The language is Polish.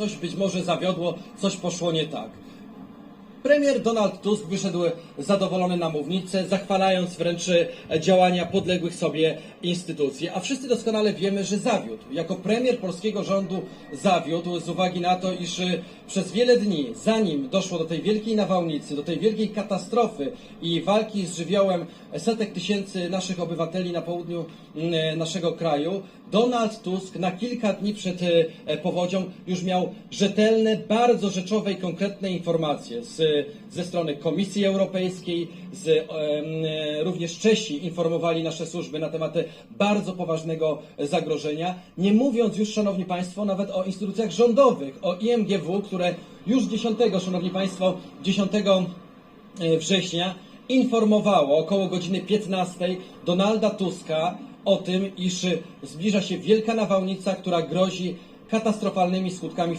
coś być może zawiodło, coś poszło nie tak. Premier Donald Tusk wyszedł zadowolony na mównicę, zachwalając wręcz działania podległych sobie instytucji. A wszyscy doskonale wiemy, że zawiódł. Jako premier polskiego rządu zawiódł z uwagi na to, iż przez wiele dni, zanim doszło do tej wielkiej nawałnicy, do tej wielkiej katastrofy i walki z żywiołem setek tysięcy naszych obywateli na południu mm, naszego kraju, Donald Tusk na kilka dni przed e, powodzią już miał rzetelne, bardzo rzeczowe i konkretne informacje z, ze strony Komisji Europejskiej, z, e, również Czesi informowali nasze służby na temat bardzo poważnego zagrożenia, nie mówiąc już, Szanowni Państwo, nawet o instytucjach rządowych, o IMGW, które już 10, Szanowni Państwo, 10 września informowało około godziny 15 Donalda Tuska o tym, iż zbliża się wielka nawałnica, która grozi katastrofalnymi skutkami